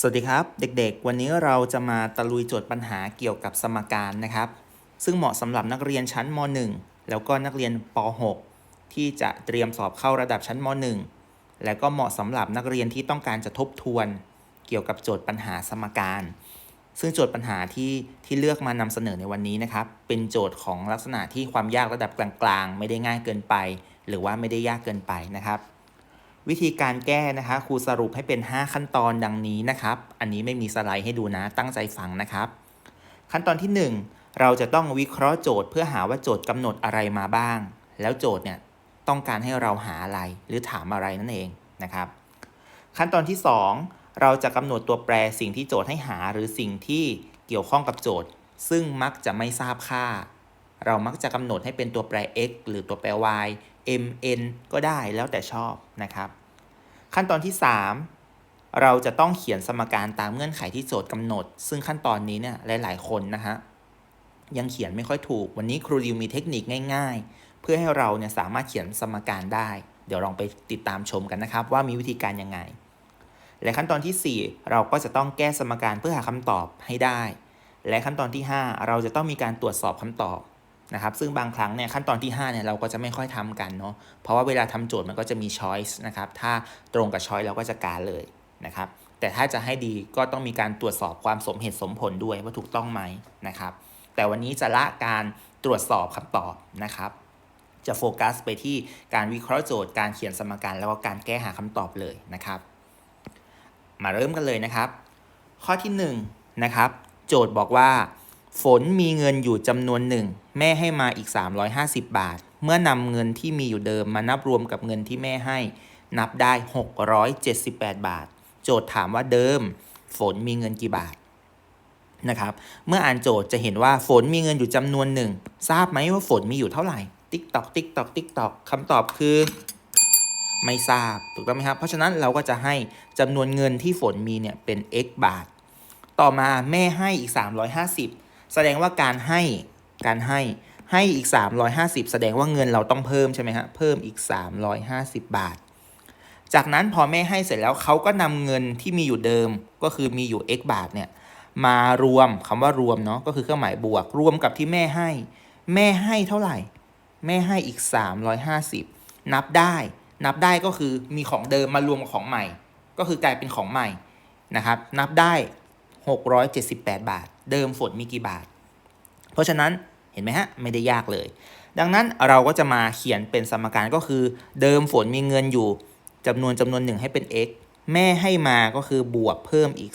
สวัสดีครับ เด็กๆ วันนี้เราจะมาตะลุยโจทย์ปัญหาเกี่ยวกับสมการนะครับ ซึ่งเหมาะสำหรับนักเรียนชั้นม .1 แล้วก็นักเรียนป .6 ที่จะเตรียมสอบเข้าระดับชั้นม .1 แล้วก็เหมาะสำหรับนักเรียนที่ต้องการจะทบทวน เกี่ยวกับโจทย์ปัญหาสมการ ซึ่งโจทย์ปัญหาที่ที่เลือกมานำเสนอในวันนี้นะครับ เป็นโจทย์ของลักษณะที่ความยากระดับกลางๆ ไม่ได้ง่ายเกินไป หรือว่าไม่ได้ยากเกินไปนะครับ วิธีการแก้นะคะครูสรุปให้เป็น 5 ขั้นตอนดังนี้นะครับ อันนี้ไม่มีสไลด์ให้ดูนะตั้งใจฟังนะครับ ขั้นตอนที่ 1 เราจะต้องวิเคราะห์โจทย์เพื่อหาว่าโจทย์กำหนดอะไรมาบ้าง แล้วโจทย์เนี่ยต้องการให้เราหาอะไรหรือถามอะไรนั่นเองนะครับ ขั้นตอนที่ 2 เราจะกำหนดตัวแปรสิ่งที่โจทย์ให้หาหรือสิ่งที่เกี่ยวข้องกับโจทย์ ซึ่งมักจะไม่ทราบค่า เรามักจะกำหนดให้เป็นตัวแปร x หรือตัวแปร y m n ก็ได้แล้วแต่ชอบนะครับ ขั้นตอนที่ 3 เราจะต้องเขียนสมการตามเงื่อนไขที่โจทย์กำหนด ซึ่งขั้นตอนนี้เนี่ยหลาย ๆ คนนะฮะยังเขียนไม่ค่อยถูก วันนี้ครูดิวมีเทคนิคง่าย ๆ เพื่อให้เราเนี่ยสามารถเขียนสมการได้ เดี๋ยวลองไปติดตามชมกันนะครับ ว่ามีวิธีการยังไง และขั้นตอนทีสี่4 เราก็จะต้องแก้สมการเพื่อหาคำตอบให้ได้ และขั้นตอนที่ 5 เราจะต้องมีการตรวจสอบคำตอบ นะครับซึ่งบางครั้งเนี่ยขั้นตอนที่5เนี่ยเราก็จะไม่ค่อยทำกันเนาะเพราะว่าเวลาทำโจทย์มันก็จะมี choice นะครับถ้าตรงกับ choice เราก็จะการเลยนะครับแต่ถ้าจะให้ดีก็ต้องมีการตรวจสอบความสมเหตุสมผลด้วยว่าถูกต้องไหมนะครับแต่วันนี้จะละการตรวจสอบคำตอบนะครับจะโฟกัสไปที่การวิเคราะห์โจทย์การเขียนสมการแล้วก็การแก้หาคำตอบเลยนะครับ มาเริ่มกันเลยนะครับ ข้อที่1นงนะครับโจทย์บอกว่า ฝนมีเงินอยู่จำนวนหนึ่ง แม่ให้มาอีก 350 บาท เมื่อนำเงินที่มีอยู่เดิมมานับรวมกับเงินที่แม่ให้ นับได้ 678 บาท โจทย์ถามว่าเดิม ฝนมีเงินกี่บาทนะครับ เมื่ออ่านโจทย์จะเห็นว่าฝนมีเงินอยู่จำนวนหนึ่ง ทราบไหมว่าฝนมีอยู่เท่าไหร่ ติ๊กตอกติ๊กตอกติ๊กตอกคำตอบคือ ไม่ทราบ ถูกต้องไหมครับ เพราะฉะนั้นเราก็จะให้จำนวนเงินที่ฝนมีเนี่ยเป็น x บาท ต่อมาแม่ให้อีก 350 แสดงว่าการให้การให้ให้อีก 350 แสดงว่าเงินเราต้องเพิ่มใช่ไหมฮะเพิ่มอีก 350 บาท จากนั้นพอแม่ให้เสร็จแล้วเขาก็นำเงินที่มีอยู่เดิมก็คือมีอยู่ x บาทเนี่ยมารวมคำว่ารวมเนาะก็คือเครื่องหมายบวก รวมกับที่แม่ให้ แม่ให้เท่าไหร่ แม่ให้อีก 350 นับได้ นับได้ก็คือมีของเดิมมารวมกับของใหม่ ก็คือกลายเป็นของใหม่นะครับ นับได้ 678 บาท เดิมฝนมีกี่บาท เพราะฉะนั้นเห็นไหมฮะไม่ได้ยากเลย ดังนั้นเราก็จะมาเขียนเป็นสมการก็คือ เดิมฝนมีเงินอยู่จำนวนจำนวนหนึ่งให้เป็น x แม่ให้มาก็คือบวกเพิ่มอีก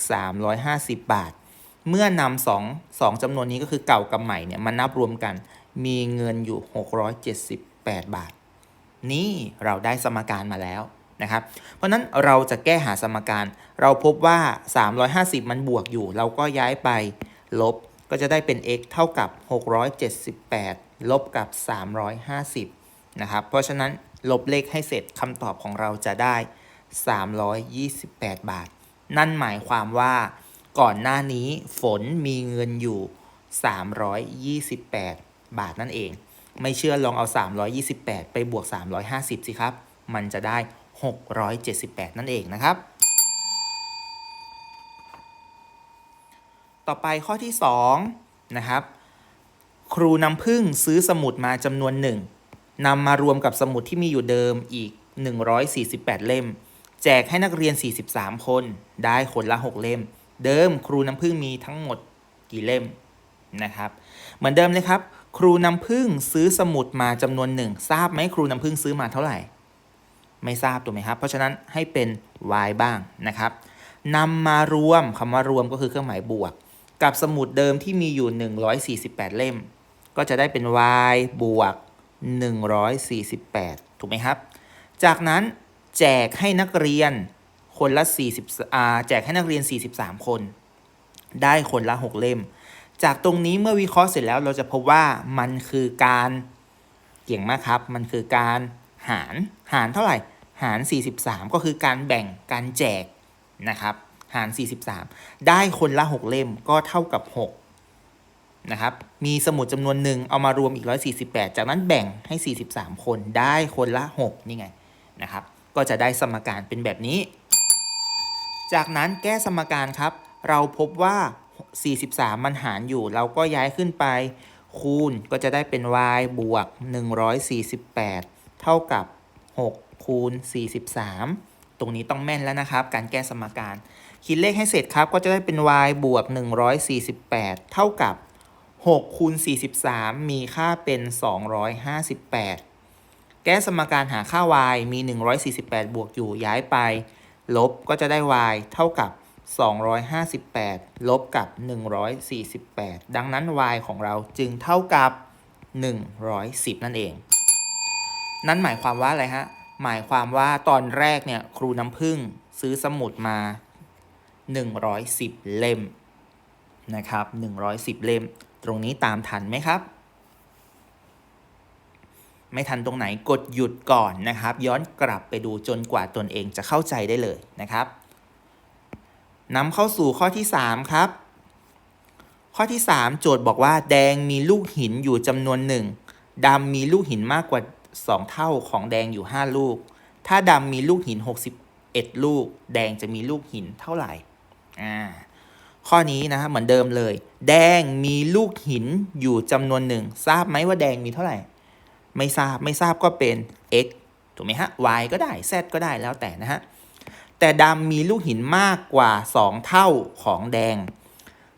350 บาท เมื่อนำสองสองจำนวนนี้ก็คือเก่ากับใหม่เนี่ยมานับรวมกัน มีเงินอยู่ 678 บาท นี่เราได้สมการมาแล้วนะครับ เพราะนั้นเราจะแก้หาสมการ เราพบว่า 350 มันบวกอยู่ เราก็ย้ายไป ลบก็จะได้เป็น x เท่ากับ 678 ลบกับ 350 นะครับ เพราะฉะนั้นลบเลขให้เสร็จคำตอบของเราจะได้ 328 บาท นั่นหมายความว่าก่อนหน้านี้ฝนมีเงินอยู่ 328 บาทนั่นเอง ไม่เชื่อลองเอา 328 ไปบวก 350 สิครับ มันจะได้ 678 นั่นเองนะครับ ต่อไปข้อที่2นะครับครูน้ำพึ่งซื้อสมุดมาจำนวนหนึ่งนำมารวมกับสมุดที่มีอยู่เดิมอีก 148 เล่ม แจกให้นักเรียน 43 คนได้คนละ 6 เล่ม เดิมครูน้ำพึ่งมีทั้งหมดกี่เล่มนะครับ เหมือนเดิมเลยครับ ครูน้ำพึ่งซื้อสมุดมาจำนวนหนึ่งทราบไหมครูน้ำพึ่งซื้อมาเท่าไหร่ ไม่ทราบถูกไหมครับ เพราะฉะนั้นให้เป็น y บ้างนะครับนำมารวมคำว่ารวมก็คือเครื่องหมายบวก กับสมุดเดิมที่มีอยู่ 148 เล่ม ก็จะได้เป็น y บวก 148 ถูกไหมครับ จากนั้นแจกให้นักเรียนคนละ 40อ่าแจกให้นักเรียน 43 คน ได้คนละ 6 เล่ม จากตรงนี้เมื่อวิเคราะห์เสร็จแล้วเราจะพบว่ามันคือการเก่งมากครับ มันคือการหาร หารเท่าไหร่ หาร 43 ก็คือการแบ่ง การแจกนะครับ หาร 43 ได้คนละ 6 เล่มก็เท่ากับ 6 นะครับ มีสมุดจำนวนหนึ่งเอามารวมอีก 148 จากนั้นแบ่งให้ 43 คนได้คนละ 6 นี่ไงนะครับ ก็จะได้สมการเป็นแบบนี้ จากนั้นแก้สมการครับ เราพบว่า 43 มันหารอยู่ เราก็ย้ายขึ้นไป คูณก็จะได้เป็น y บวก 148 เท่ากับ 6 คูณ 43ตรงนี้ต้องแม่นแล้วนะครับ การแก้สมการ คิดเลขให้เสร็จครับก็จะได้เป็น y บวก 148 เท่ากับ6คูณ43 มีค่าเป็น 258 แก้สมการหาค่า y มี 148 บวกอยู่ย้ายไป ลบก็จะได้ y เท่ากับ 258 ลบกับ 148 ดังนั้น y ของเราจึงเท่ากับ 110 นั่นเอง นั่นหมายความว่าอะไรฮะ หมายความว่าตอนแรกเนี่ยครูน้ำพึ่งซื้อสมุดมา 110 เล่มนะครับ110 เล่ม ตรงนี้ตามทันไหมครับ ไม่ทันตรงไหนกดหยุดก่อนนะครับ ย้อนกลับไปดูจนกว่าตนเองจะเข้าใจได้เลยนะครับนำเข้าสู่ข้อที่ 3 ครับ ข้อที่ 3 โจทย์บอกว่า แดงมีลูกหินอยู่จำนวนหนึ่งดำมีลูกหินมากกว่า 2 เท่าของแดงอยู่ 5 ลูก ถ้าดำมีลูกหิน 61 ลูก แดงจะมีลูกหินเท่าไหร่ อ่าข้อนี้นะครับเหมือนเดิมเลย แดงมีลูกหินอยู่จำนวนหนึ่ง ทราบไหมว่าแดงมีเท่าไหร่ ไม่ทราบไม่ทราบก็เป็น x ถูกไหมฮะ y ก็ได้ z ก็ได้แล้วแต่นะฮะ แต่ดำมีลูกหินมากกว่า 2 เท่าของแดง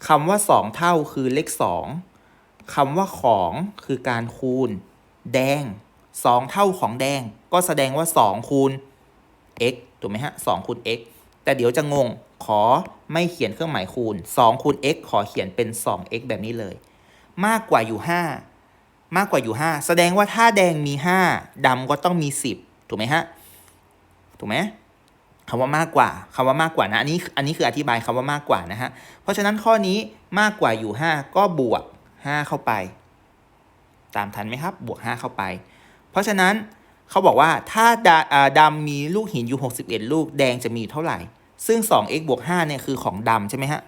คำว่า 2 เท่าคือเลข 2คำว่าของคือการคูณ แดง 2 เท่าของแดง ก็แสดงว่า 2 คูณ x ถูกไหมฮะ2คูณ x แต่เดี๋ยวจะงง ขอไม่เขียนเครื่องหมายคูณ2คูณ x ขอเขียนเป็น 2x แบบนี้เลย มากกว่าอยู่ 5 มากกว่าอยู่ 5 แสดงว่าถ้าแดงมี 5ดำก็ต้องมี 10 ถูกไหมฮะ ถูกไหมคำว่ามากกว่าคำว่ามากกว่านะ อันนี้ อันนี้คืออธิบายคำว่ามากกว่านะฮะ เพราะฉะนั้นข้อนี้มากกว่าอยู่ 5 ก็บวก 5 เข้าไป ตามทันไหมครับ บวก 5 เข้าไป เพราะฉะนั้นเขาบอกว่าถ้าดำมีลูกหินอยู่ 61 ลูก แดงจะมีอยู่เท่าไหร่ ซึ่ง 2x บวก5เนี่ยคือของดำใช่ไหมฮะ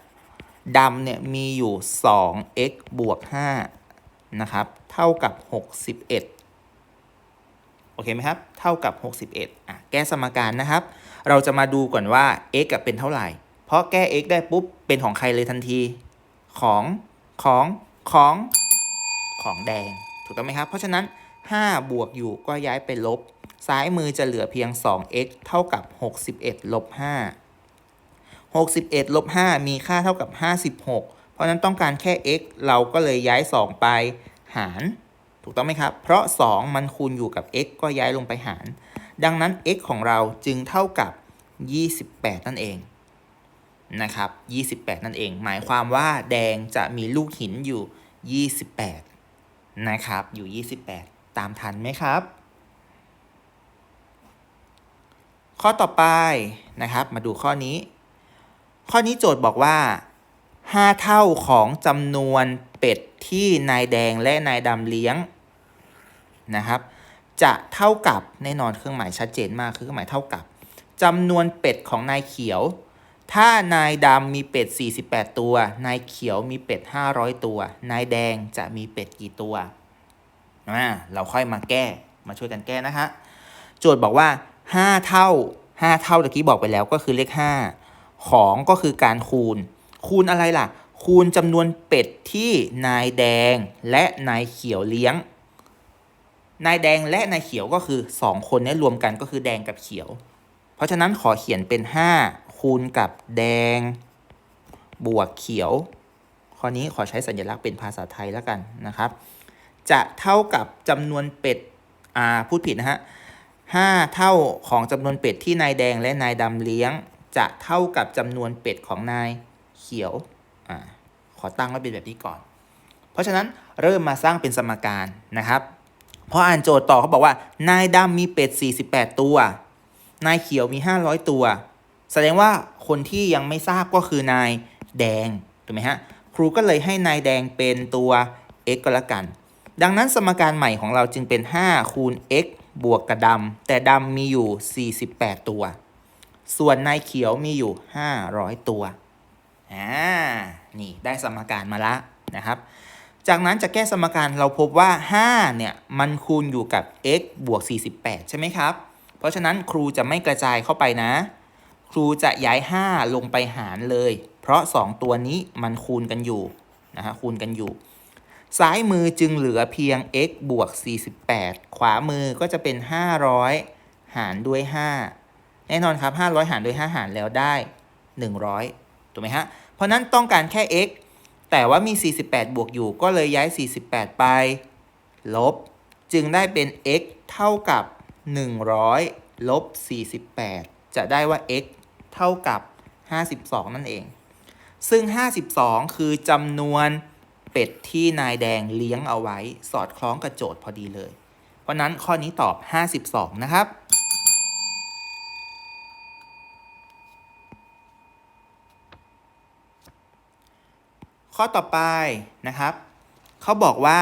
ดำเนี่ยมีอยู่ 2x บวก5นะครับ เท่ากับ 61 โอเคไหมครับ เท่ากับ 61อะแก้สมการนะครับ เราจะมาดูก่อนว่า x กับเป็นเท่าไหร่ เพราะแก้ x ได้ปุ๊บ เป็นของใครเลยทันที ของ ของ ของ ของแดง ถูกต้องไหมครับ เพราะฉะนั้น 5 บวกอยู่ก็ย้ายไปลบ ซ้ายมือจะเหลือเพียง 2x เท่ากับ 61 ลบ 5 61ลบ5มีค่าเท่ากับ 56 เพราะนั้นต้องการแค่ x เราก็เลยย้าย 2 ไปหาร ถูกต้องไหมครับ เพราะ 2 มันคูณอยู่กับ x ก็ย้ายลงไปหาร ดังนั้น x ของเราจึงเท่ากับ 28 นั่นเองนะครับ 28 นั่นเอง หมายความว่าแดงจะมีลูกหินอยู่ 28 นะครับ อยู่ 28 ตามทันไหมครับ ข้อต่อไปนะครับ มาดูข้อนี้ ข้อนี้โจทย์บอกว่า 5 เท่าของจำนวนเป็ดที่นายแดงและนายดำเลี้ยงนะครับ จะเท่ากับแน่นอนเครื่องหมายชัดเจนมากคือเครื่องหมายเท่ากับจำนวนเป็ดของนายเขียว ถ้านายดำมีเป็ด 48 ตัว นายเขียวมีเป็ด 500 ตัว นายแดงจะมีเป็ดกี่ตัวอ่าเราค่อยมาแก้มาช่วยกันแก้นะฮะโจทย์บอกว่า 5 เท่า 5 เท่าตะกี้บอกไปแล้วก็คือเลข 5 ของก็คือการคูณ คูณอะไรล่ะ คูณจำนวนเป็ดที่นายแดงและนายเขียวเลี้ยง นายแดงและนายเขียวก็คือ 2 คนนี้รวมกันก็คือแดงกับเขียว เพราะฉะนั้นขอเขียนเป็น 5 คูณกับแดง บวกเขียว ข้อนี้ขอใช้สัญลักษณ์เป็นภาษาไทยแล้วกันนะครับ จะเท่ากับจำนวนเป็ดอ่าพูดผิดนะฮะห้าเท่าของจำนวนเป็ดที่นายแดงและนายดำเลี้ยง จะเท่ากับจำนวนเป็ดของนายเขียวอขอตั้งไว้เป็นแบบนี้ก่อน เพราะฉะนั้นเริ่มมาสร้างเป็นสมการนะครับพออ่านโจทย์ต่อเขาบอกว่านายดำมีเป็ด 48 ตัว นายเขียวมี 500 ตัว แสดงว่าคนที่ยังไม่ทราบก็คือนายแดงถูกไหมฮะครูก็เลยให้นายแดงเป็นตัว x ก็แล้วกัน ดังนั้นสมการใหม่ของเราจึงเป็น 5 คูณ x บวกกับดำแต่ดำมีอยู่ 48 ตัว ส่วนนายเขียวมีอยู่ 500 ตัว อ่า นี่ได้สมการมาละนะครับ จากนั้นจะแก้สมการเราพบว่า 5 เนี่ย มันคูณอยู่กับ x บวก 48 ใช่ไหมครับ เพราะฉะนั้นครูจะไม่กระจายเข้าไปนะ ครูจะย้าย 5 ลงไปหารเลย เพราะ 2 ตัวนี้มันคูณกันอยู่นะฮะคูณกันอยู่ ซ้ายมือจึงเหลือเพียง x บวก 48 ขวามือก็จะเป็น 500 หารด้วย 5 แน่นอนครับ 500 หารโดย 5 หารแล้วได้ 100 ถูกไหมฮะ เพราะนั้นต้องการแค่ x แต่ว่ามี 48 บวกอยู่ ก็เลยย้าย 48 ไป ลบ จึงได้เป็น x เท่ากับ 100 ลบ 48 จะได้ว่า x เท่ากับ 52 นั่นเอง ซึ่ง 52 คือจำนวนเป็ดที่นายแดงเลี้ยงเอาไว้ สอดคล้องกับโจทย์พอดีเลย เพราะนั้นข้อนี้ตอบ 52 นะครับ ข้อต่อไปนะครับ เขาบอกว่า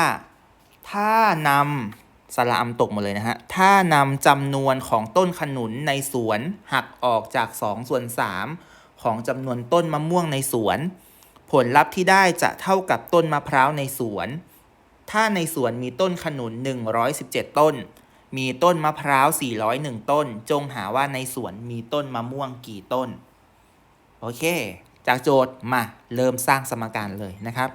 ถ้านำสระอำตกหมดเลยนะฮะ ถ้านำจำนวนของต้นขนุนในสวนหักออกจาก2ส่วน3ของจำนวนต้นมะม่วงในสวน ผลลัพธ์ที่ได้จะเท่ากับต้นมะพร้าวในสวน ถ้าในสวนมีต้นขนุน 117 ต้น มีต้นมะพร้าว 401 ต้น จงหาว่าในสวนมีต้นมะม่วงกี่ต้น โอเค จากโจทย์มาเริ่มสร้างสมการเลยนะครับ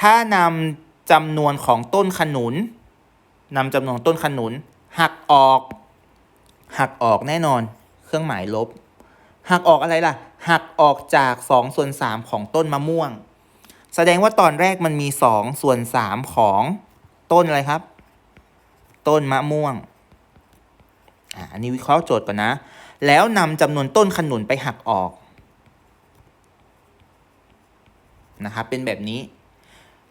ถ้านำจำนวนของต้นขนุนนำจำนวนต้นขนุน หักออก หักออกแน่นอน เครื่องหมายลบ หักออกอะไรล่ะ หักออกจาก2ส่วน3ของต้นมะม่วง แสดงว่าตอนแรกมันมี2ส่วน3ของต้นอะไรครับ ต้นมะม่วงอะอันนี้วิเคราะห์โจทย์ก่อนนะ แล้วนำจำนวนต้นขนุนไปหักออก นะครับเป็นแบบนี้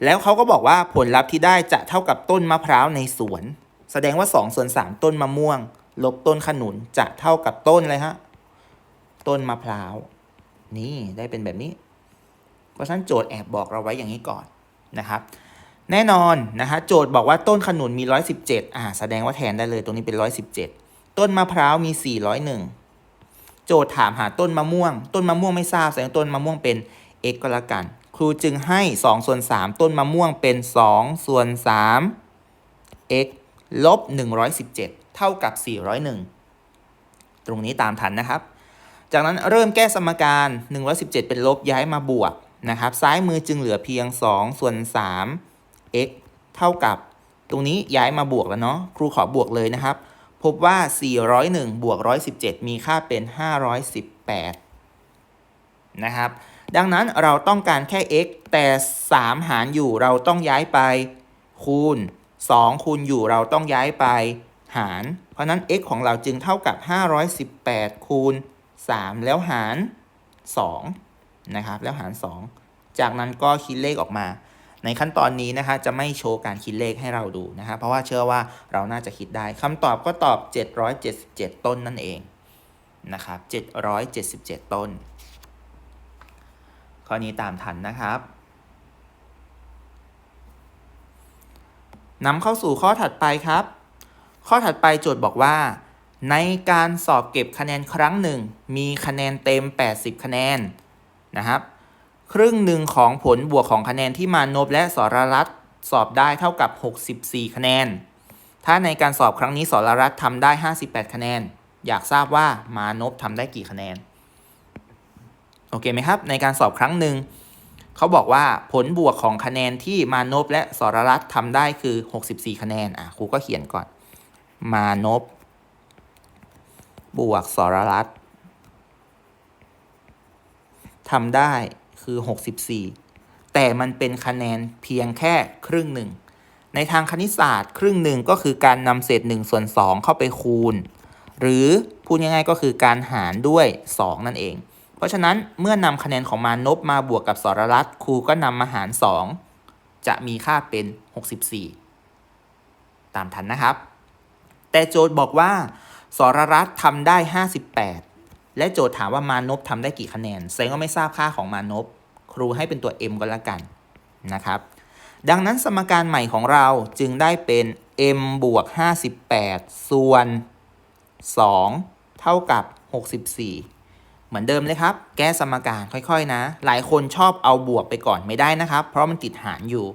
แล้วเขาก็บอกว่าผลลัพธ์ที่ได้จะเท่ากับต้นมะพร้าวในสวน แสดงว่า2ส่วน3ต้นมะม่วง ลบต้นขนุนจะเท่ากับต้นอะไรฮะต้นมะพร้าว นี่ได้เป็นแบบนี้ เพราะฉะนั้นโจทย์แอบบอกเราไว้อย่างนี้ก่อนนะครับแน่นอนนะฮะโจทย์บอกว่าต้นขนุนมี 117อ่าแสดงว่าแทนได้เลยตรงนี้เป็น 117 ต้นมะพร้าวมี 401 โจทย์ถามหาต้นมะม่วง ต้นมะม่วงไม่ทราบแสดงต้นมะม่วงเป็น x ก็แล้วกัน ครูจึงให้2ส่วน3ต้นมะม่วงเป็น2ส่วน3 x ลบ 117 เท่ากับ 401 ตรงนี้ตามทันนะครับ จากนั้นเริ่มแก้สมการ 117 เป็นลบย้ายมาบวกนะครับ ซ้ายมือจึงเหลือเพียง 2 ส่วน3 x เท่ากับ ตรงนี้ย้ายมาบวกแล้วเนาะ ครูขอบวกเลยนะครับ พบว่า 401 บวก 117 มีค่าเป็น 518 นะครับ ดังนั้นเราต้องการแค่ x แต่ 3 หารอยู่เราต้องย้ายไป คูณ 2 คูณอยู่เราต้องย้ายไป หาร เพราะนั้น x ของเราจึงเท่ากับ 518 คูณ 3 แล้วหาร 2 นะครับ แล้วหาร 2 จากนั้นก็คิดเลขออกมา ในขั้นตอนนี้นะคะจะไม่โชว์การคิดเลขให้เราดูนะครับเพราะว่าเชื่อว่าเราน่าจะคิดได้คำตอบก็ตอบ 777 ต้นนั่นเองนะครับ777 ต้น ข้อนี้ตามทันนะครับนำเข้าสู่ข้อถัดไปครับ ข้อถัดไปโจทย์บอกว่า ในการสอบเก็บคะแนนครั้งหนึ่ง มีคะแนนเต็ม 80 คะแนนนะครับ ครึ่งหนึ่งของผลบวกของคะแนนที่มานพและสรรัตสอบได้เท่ากับ 64 คะแนน ถ้าในการสอบครั้งนี้สรรัตทำได้ 58 คะแนน อยากทราบว่ามานพทำได้กี่คะแนน โอเคไหมครับ ในการสอบครั้งหนึ่งเขาบอกว่าผลบวกของคะแนนที่มานพและสรรัตน์ทำได้คือ 64 คะแนนอะครูก็เขียนก่อน มานพบวกสรรัตน์ทำได้คือ 64 แต่มันเป็นคะแนนเพียงแค่ครึ่งหนึ่ง ในทางคณิตศาสตร์ ครึ่งหนึ่งก็คือการนำเศษ1ส่วน2เข้าไปคูณ หรือพูดง่ายๆก็คือการหารด้วย 2 นั่นเอง เพราะฉะนั้นเมื่อนำคะแนนของมานพมาบวกกับสรรัตน์ครูก็นำมาหาร 2 จะมีค่าเป็น 64 ตามทันนะครับ แต่โจทย์บอกว่าสรรัตน์ทำได้ 58 และโจทย์ถามว่ามานพทำได้กี่คะแนนแสดงว่าไม่ทราบค่าของมานพครูให้เป็นตัว m ก็แล้วกันนะครับ ดังนั้นสมการใหม่ของเราจึงได้เป็น m บวก 58 ส่วน 2 เท่ากับ 64 เหมือนเดิมเลยครับ แก้สมการค่อยๆ นะ หลายคนชอบเอาบวกไปก่อนไม่ได้นะครับ เพราะมันติดหารอยู่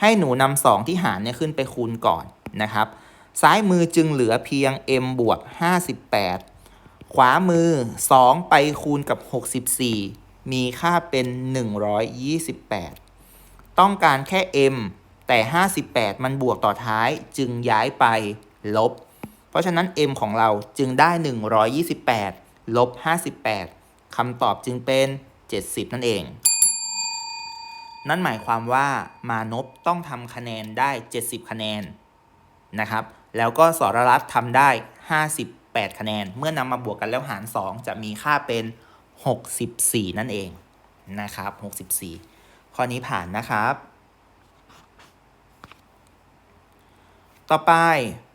ให้หนูนำ2ที่หารเนี่ยขึ้นไปคูณก่อนนะครับ ซ้ายมือจึงเหลือเพียง m บวก 58 ขวามือ 2 ไปคูณกับ 64 มีค่าเป็น 128 ต้องการแค่ m แต่ 58 มันบวกต่อท้ายจึงย้ายไปลบ เพราะฉะนั้น m ของเราจึงได้ 128 ลบ 58 คำตอบจึงเป็น 70 นั่นเอง นั่นหมายความว่ามานพต้องทำคะแนนได้ 70 คะแนนนะครับ แล้วก็สรรัตทำได้ 58 คะแนน เมื่อนำมาบวกกันแล้วหาร 2 จะมีค่าเป็น 64 นั่นเองนะครับ 64 ข้อนี้ผ่านนะครับ ต่อไป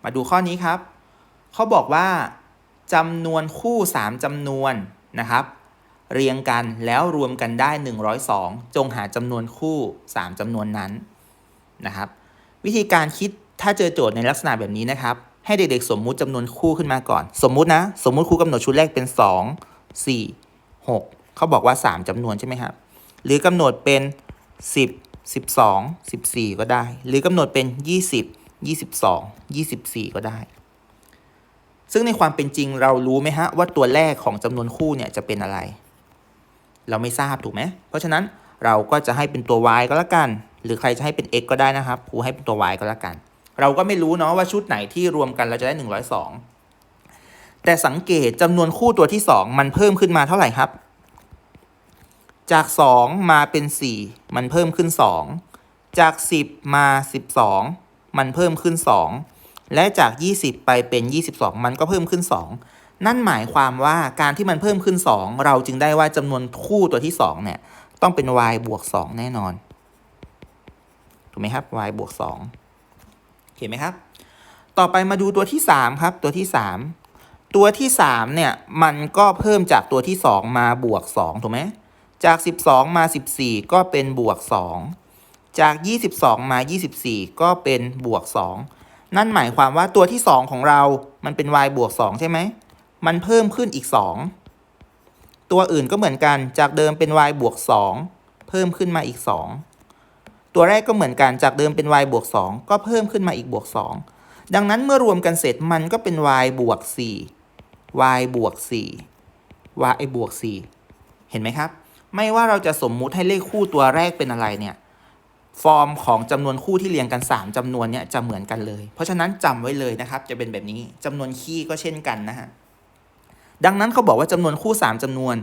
มาดูข้อนี้ครับ เขาบอกว่า จำนวนคู่ 3จำนวนนะครับ เรียงกันแล้วรวมกันได้ 102 จงหาจำนวนคู่ 3จำนวนนั้นนะครับ วิธีการคิดถ้าเจอโจทย์ในลักษณะแบบนี้นะครับ ให้เด็กๆ สมมุติจำนวนคู่ขึ้นมาก่อน สมมุตินะ สมมุติครูกำหนดชุดแรกเป็น 2 4 6 เขาบอกว่า 3จำนวนใช่ไหมครับ หรือกำหนดเป็น 10 12 14 ก็ได้ หรือกำหนดเป็น 20 22 24 ก็ได้ ซึ่งในความเป็นจริงเรารู้ไหมฮะว่าตัวแรกของจำนวนคู่เนี่ยจะเป็นอะไร เราไม่ทราบถูกไหมเพราะฉะนั้นเราก็จะให้เป็นตัว y ก็แล้วกัน หรือใครจะให้เป็น x ก็ได้นะครับครูให้เป็นตัว y ก็แล้วกัน เราก็ไม่รู้เนาะว่าชุดไหนที่รวมกันเราจะได้ 102 แต่สังเกตจำนวนคู่ตัวที่ 2 มันเพิ่มขึ้นมาเท่าไหร่ครับ จาก 2 มาเป็น 4 มันเพิ่มขึ้น 2 จาก 10 มา 12 มันเพิ่มขึ้น 2 และจาก 20 ไปเป็น 22 มันก็เพิ่มขึ้น 2 นั่นหมายความว่าการที่มันเพิ่มขึ้น 2 เราจึงได้ว่าจำนวนคู่ตัวที่ 2 เนี่ย ต้องเป็น y บวก 2 แน่นอน ถูกไหมครับ y บวก2เห็นไหมครับ ต่อไปมาดูตัวที่ 3 ครับ ตัวที่ 3 ตัวที่ 3 เนี่ย มันก็เพิ่มจากตัวที่ 2 มาบวก 2 ถูกไหมจาก 12 มา 14 ก็เป็นบวก 2 จาก 22 มา 24 ก็เป็นบวก 2 นั่นหมายความว่าตัวที่ 2 ของเรา มันเป็น y บวก 2 ใช่ไหม มันเพิ่มขึ้นอีก 2 ตัวอื่นก็เหมือนกัน จากเดิมเป็น y บวก 2 เพิ่มขึ้นมาอีก 2 ตัวแรกก็เหมือนกัน จากเดิมเป็น y บวก 2 ก็เพิ่มขึ้นมาอีกบวก 2 ดังนั้นเมื่อรวมกันเสร็จมันก็เป็น y บวก 4 y บวก 4 y บวก 4 เห็นไหมครับ ไม่ว่าเราจะสมมุติให้เลขคู่ตัวแรกเป็นอะไรเนี่ย ฟอร์มของจำนวนคู่ที่เรียงกัน 3จำนวนเนี่ยจะเหมือนกันเลย เพราะฉะนั้นจำไว้เลยนะครับ จะเป็นแบบนี้จำนวนคี่ก็เช่นกันนะฮะดังนั้นเขาบอกว่าจำนวนคู่ 3จำนวน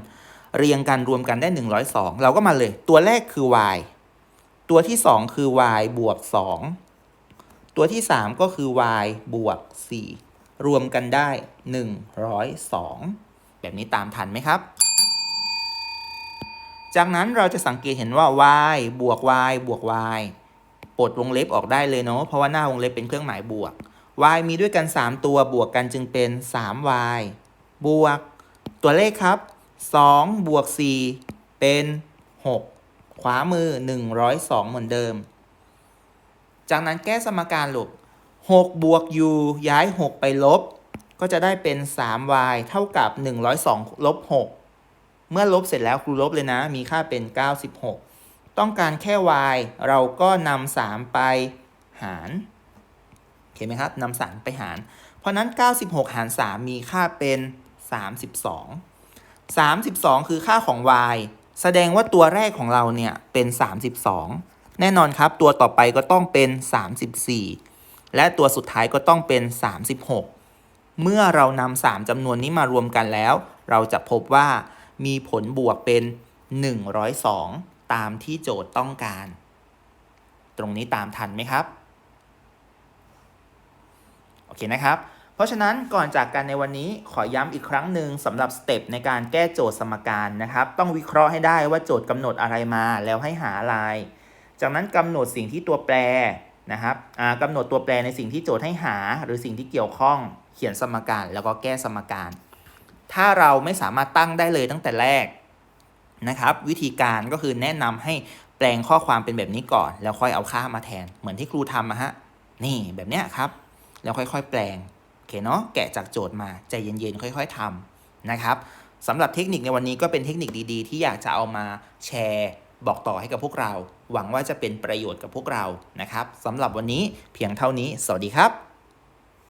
เรียงกันรวมกันได้ 102 เราก็มาเลย ตัวแรกคือ y ตัวที่ 2 คือ y บวก 2 ตัวที่ 3 ก็คือ y บวก 4 รวมกันได้ 102 แบบนี้ตามทันไหมครับ จากนั้นเราจะสังเกตเห็นว่า y บวก y บวก y ปลดวงเล็บออกได้เลยเนาะเพราะว่าหน้าวงเล็บเป็นเครื่องหมายบวก y มีด้วยกัน 3 ตัวบวกกันจึงเป็น 3y บวก ตัวเลขครับ 2 บวก 4 เป็น 6 ขวามือ 102 เหมือนเดิม จากนั้นแก้สมการลูก6บวก u ย้าย 6 ไปลบ ก็จะได้เป็น 3y เท่ากับ 102 ลบ 6 เมื่อลบเสร็จแล้วครูลบเลยนะ มีค่าเป็น 96 ต้องการแค่ y เราก็นำ3ไปหารเห็นไหมครับนำ3ไปหาร เพราะนั้น 96 หาร 3 มีค่าเป็น 32 32 คือค่าของ y แสดงว่าตัวแรกของเราเนี่ยเป็น 32 แน่นอนครับ ตัวต่อไปก็ต้องเป็น 34 และตัวสุดท้ายก็ต้องเป็น 36 เมื่อเรานำ3จำนวนนี้มารวมกันแล้ว เราจะพบว่า มีผลบวกเป็น 102 ตามที่โจทย์ต้องการ ตรงนี้ตามทันไหมครับ โอเคนะครับ เพราะฉะนั้นก่อนจากกันในวันนี้ขอย้ำอีกครั้งหนึ่งสำหรับสเต็ปในการแก้โจทย์สมการนะครับ ต้องวิเคราะห์ให้ได้ว่าโจทย์กำหนดอะไรมาแล้วให้หาอะไร จากนั้นกำหนดสิ่งที่ตัวแปรนะครับกำหนดตัวแปรในสิ่งที่โจทย์ให้หา หรือสิ่งที่เกี่ยวข้อง เขียนสมการแล้วก็แก้สมการ ถ้าเราไม่สามารถตั้งได้เลยตั้งแต่แรกนะครับ วิธีการก็คือแนะนำให้แปลงข้อความเป็นแบบนี้ก่อน แล้วค่อยเอาค่ามาแทน เหมือนที่ครูทำอะฮะนี่แบบเนี้ยครับ แล้วค่อยๆ แปลงโอเคเนาะแกะจากโจทย์มาใจเย็นๆค่อย ๆทำนะครับสำหรับเทคนิคในวันนี้ก็เป็นเทคนิคดีๆ ที่อยากจะเอามาแชร์บอกต่อให้กับพวกเรา หวังว่าจะเป็นประโยชน์กับพวกเรานะครับสำหรับวันนี้เพียงเท่านี้ สวัสดีครับ